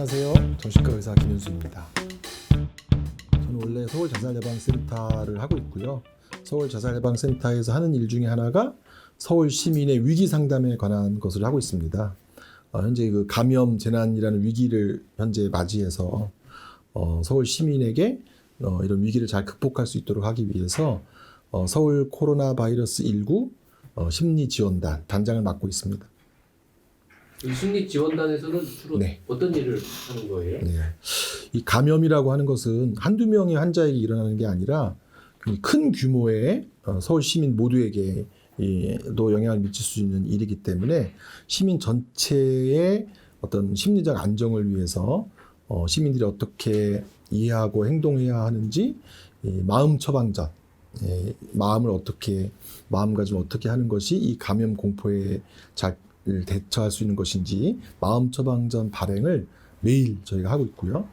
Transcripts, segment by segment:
안녕하세요. 정신과 의사 김현수입니다. 저는 원래 서울 자살예방센터를 하고 있고요. 서울 자살예방센터에서 하는 일 중에 하나가 서울 시민의 위기 상담에 관한 것을 하고 있습니다. 어, 현재 그 감염 재난이라는 위기를 현재 맞이해서 어, 서울 시민에게 어, 이런 위기를 잘 극복할 수 있도록 하기 위해서 어, 서울 코로나 바이러스 19 어, 심리 지원단 단장을 맡고 있습니다. 이 심리 지원단에서는 주로 네. 어떤 일을 하는 거예요? 네. 이 감염이라고 하는 것은 한두 명의 환자에게 일어나는 게 아니라 굉장히 큰 규모의 어, 서울 시민 모두에게 이, 도 영향을 미칠 수 있는 일이기 때문에 시민 전체의 어떤 심리적 안정을 위해서 어, 시민들이 어떻게 이해하고 행동해야 하는지 이 마음 처방전, 예, 마음을 어떻게 마음가짐 어떻게 하는 것이 이 감염 공포에 잘 대처할 수 있는 것인지 마음 처방전 발행을 매일 저희가 하고 있고요.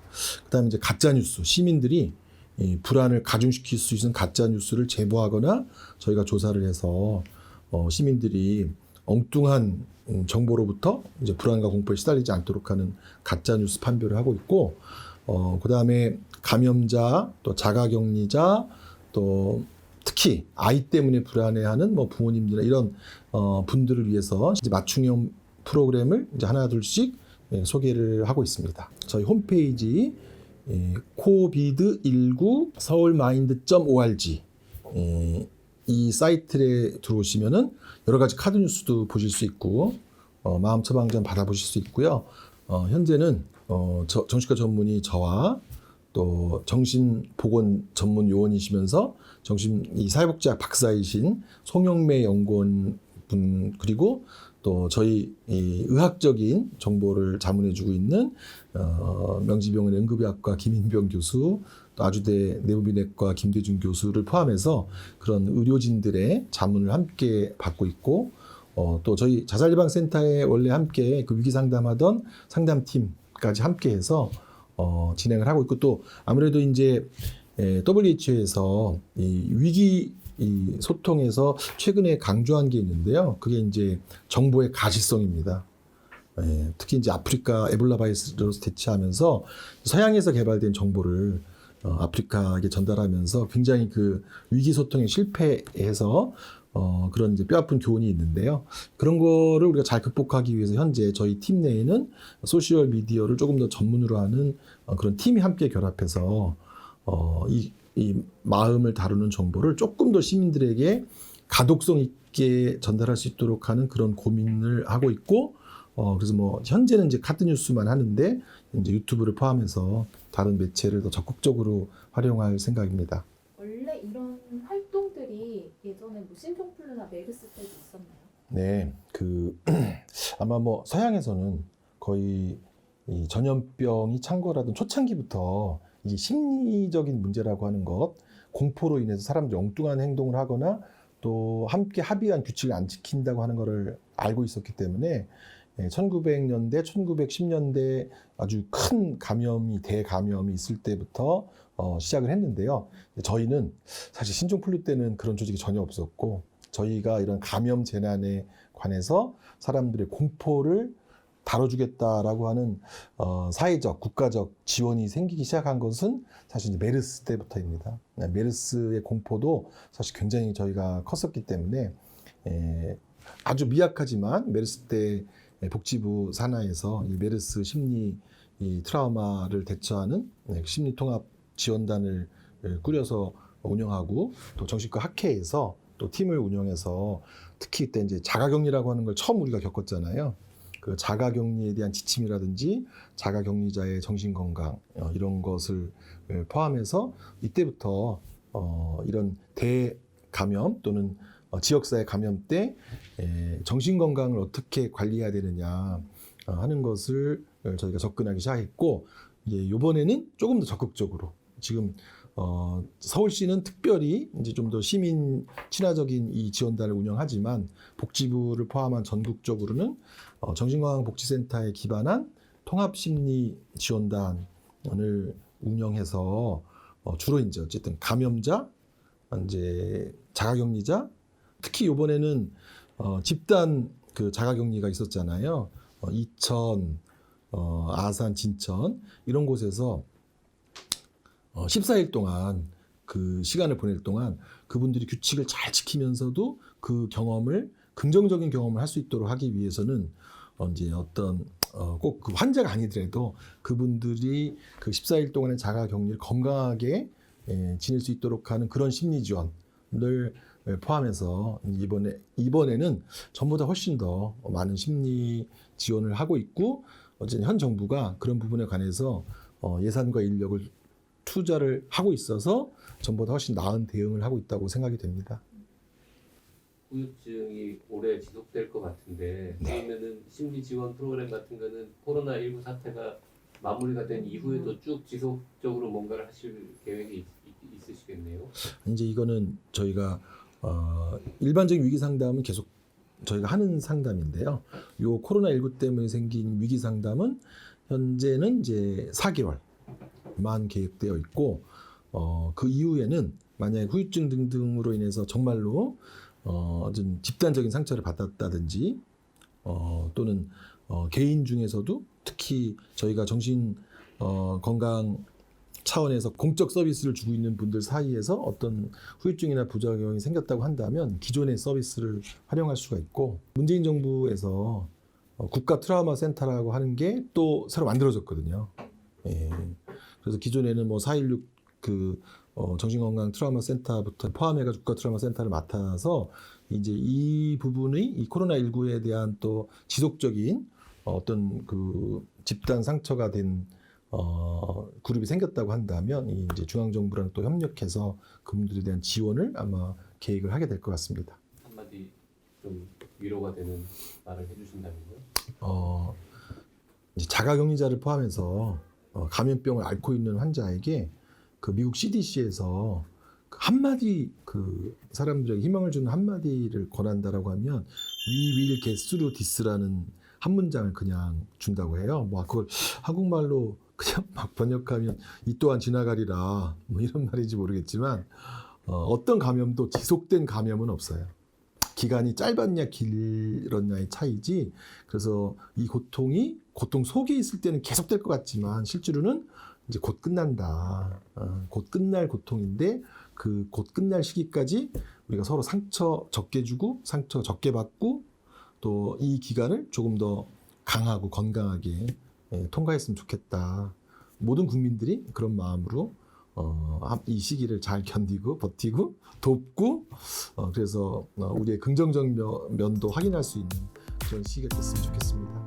그다음에 이제 가짜 뉴스 시민들이 이 불안을 가중시킬 수 있는 가짜 뉴스를 제보하거나 저희가 조사를 해서 어, 시민들이 엉뚱한 음, 정보로부터 이제 불안과 공포에 시달리지 않도록 하는 가짜 뉴스 판별을 하고 있고 어, 그다음에 감염자 또 자가격리자 또 특히 아이 때문에 불안해하는 뭐 부모님들이나 이런 어, 분들을 위해서 이제 맞춤형 프로그램을 이제 하나 둘씩 예, 소개를 하고 있습니다. 저희 홈페이지 예, 코비드19 서울마인드.org 예, 이 사이트에 들어오시면은 여러 가지 카드 뉴스도 보실 수 있고 어, 마음 처방전 받아보실 수 있고요. 어, 현재는 어, 저- 정신과 전문의 저와 또 정신보건 전문 요원이시면서 정신 이 사회복지학 박사이신 송영매 연구원 분 그리고 또 저희 이 의학적인 정보를 자문해주고 있는 어, 명지병원 응급의학과 김인병 교수, 또 아주대 내부비내과 김대중 교수를 포함해서 그런 의료진들의 자문을 함께 받고 있고 어, 또 저희 자살예방센터에 원래 함께 그 위기 상담하던 상담팀까지 함께해서 어, 진행을 하고 있고 또 아무래도 이제 에, WHO에서 이 위기 이 소통에서 최근에 강조한 게 있는데요. 그게 이제 정보의 가시성입니다. 예, 특히 이제 아프리카 에볼라 바이러스 대처하면서 서양에서 개발된 정보를 어, 아프리카에 전달하면서 굉장히 그 위기 소통에 실패해서 어, 그런 이제 뼈아픈 교훈이 있는데요. 그런 거를 우리가 잘 극복하기 위해서 현재 저희 팀 내에는 소셜 미디어를 조금 더 전문으로 하는 어, 그런 팀이 함께 결합해서 어, 이, 이 마음을 다루는 정보를 조금 더 시민들에게 가독성 있게 전달할 수 있도록 하는 그런 고민을 하고 있고 어, 그래서 뭐 현재는 이제 카드 뉴스만 하는데 이제 유튜브를 포함해서 다른 매체를 더 적극적으로 활용할 생각입니다. 원래 이런 활동들이 예전에 뭐 신종플루나 메르스 때도 있었나요? 네, 그 아마 뭐 서양에서는 거의 이 전염병이 창궐하던 초창기부터 이 심리적인 문제라고 하는 것, 공포로 인해서 사람들이 엉뚱한 행동을 하거나 또 함께 합의한 규칙을 안 지킨다고 하는 것을 알고 있었기 때문에 1900년대, 1910년대 아주 큰 감염이 대감염이 있을 때부터 어, 시작을 했는데요. 저희는 사실 신종플루 때는 그런 조직이 전혀 없었고 저희가 이런 감염 재난에 관해서 사람들의 공포를 다뤄주겠다라고 하는 어, 사회적, 국가적 지원이 생기기 시작한 것은 사실 이제 메르스 때부터입니다. 네, 메르스의 공포도 사실 굉장히 저희가 컸었기 때문에 에, 아주 미약하지만 메르스 때 복지부 산하에서 이 메르스 심리 이 트라우마를 대처하는 네, 심리 통합 지원단을 예, 꾸려서 운영하고 또 정신과 학회에서 또 팀을 운영해서 특히 이때 이제 자가격리라고 하는 걸 처음 우리가 겪었잖아요. 그 자가격리에 대한 지침이라든지 자가격리자의 정신 건강 어, 이런 것을 예, 포함해서 이때부터 어, 이런 대감염 또는 어, 지역사회 감염 때 에, 정신 건강을 어떻게 관리해야 되느냐 어, 하는 것을 저희가 접근하기 시작했고 이제 이번에는 조금 더 적극적으로 지금 어, 서울시는 특별히 이제 좀 더 시민 친화적인 이 지원단을 운영하지만 복지부를 포함한 전국적으로는 어, 정신건강복지센터에 기반한 통합심리 지원단을 운영해서 어, 주로 이제 어쨌든 감염자, 이제 자가격리자, 특히 이번에는 어, 집단 그 자가격리가 있었잖아요. 어, 2000, 어, 아산, 진천 이런 곳에서 어, 14일 동안 그 시간을 보낼 동안 그분들이 규칙을 잘 지키면서도 그 경험을 긍정적인 경험을 할 수 있도록 하기 위해서는 어, 이제 어떤 어, 꼭 그 환자가 아니더라도 그분들이 그 14일 동안의 자가 격리를 건강하게 예, 지낼 수 있도록 하는 그런 심리 지원을 예, 포함해서 이번에 이번에는 전보다 훨씬 더 많은 심리 지원을 하고 있고 어쨌든 현 정부가 그런 부분에 관해서 어, 예산과 인력을 투자를 하고 있어서 전보다 훨씬 나은 대응을 하고 있다고 생각이 됩니다. 후유증이 오래 지속될 것 같은데 네. 그러면은 심리 지원 프로그램 같은 거는 코로나 19 사태가 마무리가 된 이후에도 쭉 지속적으로 뭔가를 하실 계획이 있, 으시겠네요 이제 이거는 저희가 어, 일반적인 위기 상담은 계속 저희가 하는 상담인데요. 요 코로나 19 때문에 생긴 위기 상담은 현재는 이제 4개월만 계획되어 있고 어, 그 이후에는 만약에 후유증 등등으로 인해서 정말로 어, 어떤 집단적인 상처를 받았다든지 어, 또는 어, 개인 중에서도 특히 저희가 정신 어, 건강 차원에서 공적 서비스를 주고 있는 분들 사이에서 어떤 후유증이나 부작용이 생겼다고 한다면 기존의 서비스를 활용할 수가 있고 문재인 정부에서 어, 국가 트라우마 센터라고 하는 게 또 새로 만들어졌거든요. 예. 그래서 기존에는 뭐 416그 어, 정신건강 트라우마 센터부터 포함해가 국가 트라우마 센터를 맡아서 이제 이 부분이 이 코로나 19에 대한 또 지속적인 어떤 그 집단 상처가 된 어, 그룹이 생겼다고 한다면 이 이제 중앙 정부랑 또 협력해서 그분들에 대한 지원을 아마 계획을 하게 될 것 같습니다. 한마디 좀 위로가 되는 말을 해주신다면요? 어, 이제 자가격리자를 포함해서 어, 감염병을 앓고 있는 환자에게 그 미국 CDC에서 한마디 그 사람들에게 희망을 주는 한마디를 권한다라고 하면 We will get through this라는 한 문장을 그냥 준다고 해요. 뭐 그걸 한국말로 그냥 막 번역하면 이 또한 지나가리라 뭐 이런 말인지 모르겠지만 어, 어떤 감염도 지속된 감염은 없어요. 기간이 짧았냐 길었냐의 차이지. 그래서 이 고통이 고통 속에 있을 때는 계속될 것 같지만 실제로는 이제 곧 끝난다. 어, 곧 끝날 고통인데 그 곧 끝날 시기까지 우리가 서로 상처 적게 주고 상처 적게 받고 또 이 기간을 조금 더 강하고 건강하게 예, 통과했으면 좋겠다. 모든 국민들이 그런 마음으로 어, 이 시기를 잘 견디고 버티고 돕고 어, 그래서 어, 우리의 긍정적 면- 면도 확인할 수 있는 그런 시기가 됐으면 좋겠습니다.